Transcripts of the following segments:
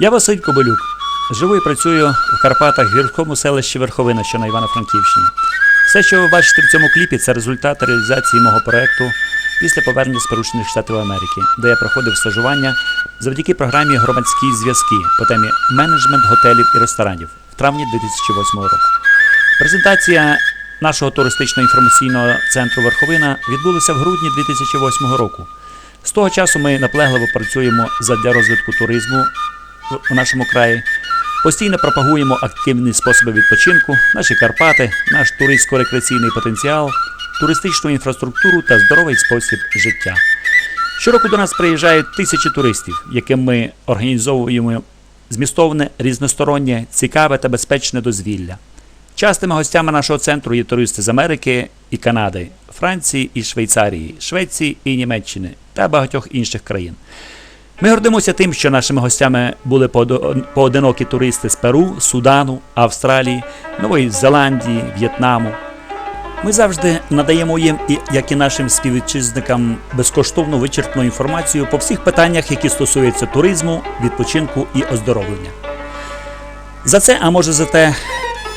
Я Василь Кобилюк. Живу і працюю в Карпатах гірському селищі Верховина, що на Івано-Франківщині. Все, що ви бачите в цьому кліпі, це результат реалізації мого проекту після повернення Сполучених Штатів Америки, де я проходив стажування завдяки програмі Громадські зв'язки по темі менеджмент готелів і ресторанів в травні 2008 року. Презентація нашого туристично-інформаційного центру Верховина відбулася в грудні 2008 року. З того часу ми наплегливо працюємо задля розвитку туризму у нашому краї. Постійно пропагуємо активні способи відпочинку, наші Карпати, наш туристсько-рекреаційний потенціал, туристичну інфраструктуру та здоровий спосіб життя. Щороку до нас приїжджають тисячі туристів, яким ми організовуємо змістовне, різностороннє, цікаве та безпечне дозвілля. Частими гостями нашого центру є туристи з Америки і Канади, Франції і Швейцарії, Швеції і Німеччини та багатьох інших країн. Ми гордимося тим, що нашими гостями були поодинокі туристи з Перу, Судану, Австралії, Нової Зеландії, В'єтнаму. Ми завжди надаємо їм, як і нашим співвітчизникам, безкоштовну вичерпну інформацію по всіх питаннях, які стосуються туризму, відпочинку і оздоровлення. За це, а може за те,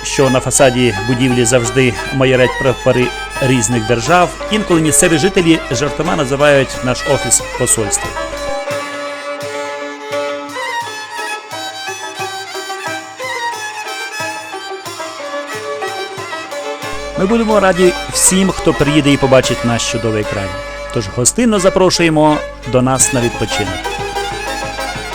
що на фасаді будівлі завжди майорять прапори різних держав, інколи місцеві жителі жартома називають наш офіс посольством. Ми будемо раді всім, хто приїде і побачить наш чудовий край. Тож гостинно запрошуємо до нас на відпочинок.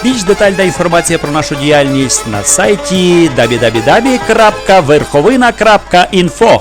Більш детальна інформація про нашу діяльність на сайті www.verhovina.info